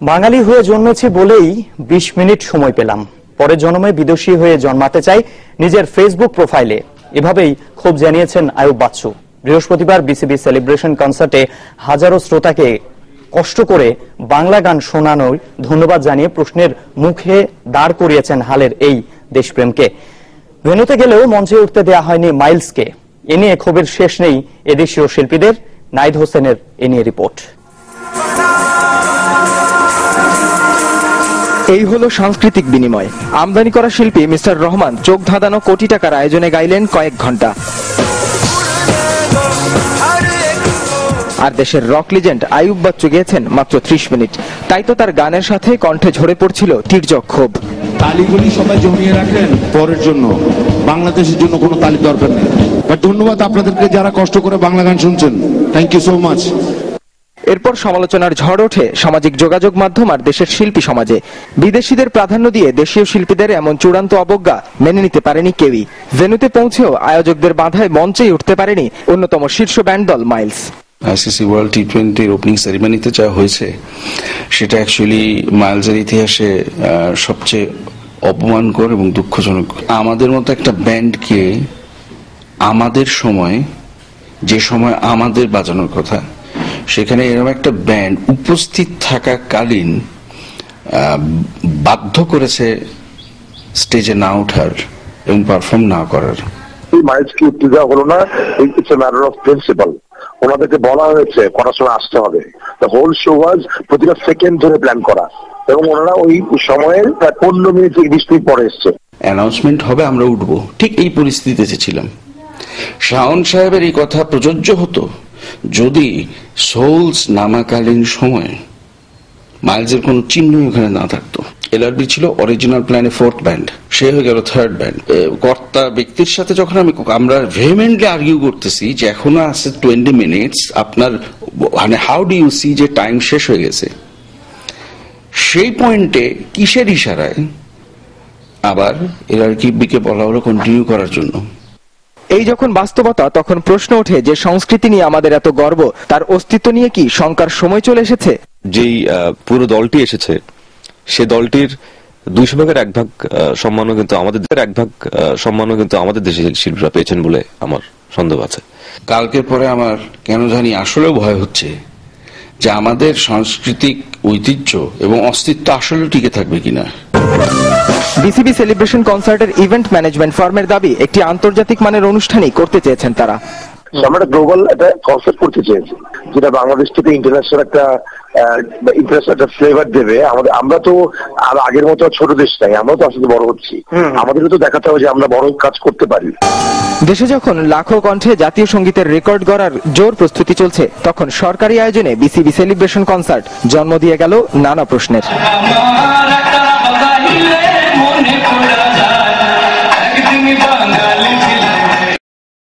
বাঙালি হয়ে জন্মেছি বলেই ২০ মিনিট সময় পেলাম। পরে জন্মে বিদেশি হয়ে জন্মাতে চাই নিজের ফেসবুক প্রোফাইলে এভাবেই ক্ষোভ জানিয়েছেন আয়ুব বাচ্চু। বৃহস্পতিবার বিসিবি সেলিব্রেশন কনসার্টে হাজারো শ্রোতাকে কষ্ট করে বাংলা গান শোনানোর ধন্যবাদ জানিয়ে প্রশ্নের মুখে দাঁড় করিয়েছেন হালের এই দেশপ্রেমকে। ভেনুতে গেলেও মঞ্চে উঠতে দেয়া হয়নি মাইলসকে। এ নিয়ে ক্ষোভের শেষ নেই এদেশীয় শিল্পীদের। নাইদ হোসেনের এ নিয়ে রিপোর্ট। এই হলো সাংস্কৃতিক বিনিময়। আমদানি করা শিল্পী মিস্টার রহমান চোখ ধাঁধানো কোটি টাকার আয়োজনে গাইলেন কয়েক ঘণ্টা আর দেশের রক লিজেন্ড আয়ুব বাচ্চু গেয়েছেন মাত্র ত্রিশ মিনিট। তাই তো তার গানের সাথে কণ্ঠে ঝরে পড়ছিল তীর্যক ক্ষোভ। তালিগুলি সবাই জমিয়ে রাখেন পরের জন্য। বাংলাদেশের জন্য কোনো তালি দরকার নেই। ধন্যবাদ আপনাদেরকে যারা কষ্ট করে বাংলা গান শুনছেন। থ্যাংক ইউ সো মাচ এরপর সমালোচনার ঝড় ওঠে সামাজিক যোগাযোগ মাধ্যম আর দেশের শিল্পী সমাজে। বিদেশিদের প্রাধান্য দিয়ে দেশীয় শিল্পীদের এমন চূড়ান্ত অবজ্ঞা মেনে নিতে পারেনি কেউই। ভেনুতে পৌঁছেও আয়োজকদের বাধায় মঞ্চেই উঠতে পারেনি অন্যতম শীর্ষ ব্যান্ড দল মাইলস। আইসিসি ওয়ার্ল্ড টি টোয়েন্টির ওপেনিং সেরিমনিতে যা হয়েছে, সেটা অ্যাকচুয়ালি মাইলসের ইতিহাসে সবচেয়ে অপমানকর এবং দুঃখজনক। আমাদের মতো একটা ব্যান্ডকে আমাদের সময়, যে সময় আমাদের বাজানোর কথা সেখানে এরকম একটা ব্যান্ড উপস্থিত থাকাকালীন বাধ্য করেছে স্টেজে না ওঠার এবং পারফর্ম না করার। এই মাইলসকে উঠতে দেওয়া হলো না? It's a matter of principle ওনাদেরকে বলা হয়েছে করার সময় আসতে হবে। দ্য হোল শো ওয়াজ প্রতিটা সেকেন্ড ধরে প্ল্যান করা। এবং ওনারা ওই সময়ের প্রায় পনেরো মিনিট থেকে বিশ মিনিট পরে এসছে। অ্যানাউন্সমেন্ট হবে আমরা উঠবো। ঠিক এই পরিস্থিতিতে ছিলাম। শাওন সাহেবের এই কথা প্রযোজ্য হতো? যদি সোলস নামাকালীন সময়ে মাইলসের কোনো চিহ্নই ওখানে না থাকতো। এলআরবি ছিল অরিজিনাল প্ল্যানে ফোর্থ ব্যান্ড সে হয়ে গেল থার্ড ব্যান্ড কর্তা ব্যক্তির সাথে যখন আমি আমরা ভেহেমেন্টলি আর্গিউ করতেছি যে এখনও আছে টোয়েন্টি মিনিটস আপনার মানে হাউ ডু ইউ সি যে টাইম শেষ হয়ে গেছে? সেই পয়েন্টে কিসের ইশারায় আবার এলআরকিবিকে বলা হলো কন্টিনিউ করার জন্য? এই যখন বাস্তবতা তখন প্রশ্ন ওঠে যে সংস্কৃতি নিয়ে আমাদের এত গর্ব তার অস্তিত্ব নিয়ে কি শঙ্কার সময় চলে এসেছে? যেই পুরো দলটি এসেছে সে দলটির দুইশো ভাগের এক ভাগ সম্মানও কিন্তু আমাদের এক ভাগ সম্মানও কিন্তু আমাদের দেশের শিল্পীরা পেয়েছেন বলে আমার সন্দেহ আছে। কালকের পরে আমার কেন জানি আসলেও ভয় হচ্ছে যে আমাদের সাংস্কৃতিক ঐতিহ্য এবং অস্তিত্ব আসলে টিকে থাকবে কিনা। বিসিবি সেলিব্রেশন কনসার্টের ইভেন্ট ম্যানেজমেন্ট ফার্মের দাবি একটি আন্তর্জাতিক মানের অনুষ্ঠানই করতে চেয়েছেন তারা। আমরা একটা গ্লোবাল একটা কনসেপ্ট করতে চেয়েছি যেটা বাংলাদেশ থেকে ইন্টারন্যাশনাল একটা ইন্টারন্যাশনাল একটা ফ্লেভার দেবে। আমাদের আমরা তো আর আগের মতো ছোট দেশ নাই আমরা তো আসলে বড় হচ্ছি। আমাদেরও তো দেখাতে হবে যে আমরা বড় কাজ করতে পারি। দেশে যখন লাখো কণ্ঠে জাতীয় সঙ্গীতের রেকর্ড গড়ার জোর প্রস্তুতি চলছে তখন সরকারি আয়োজনে বিসিবি সেলিব্রেশন কনসার্ট জন্ম দিয়ে গেল নানা প্রশ্নের।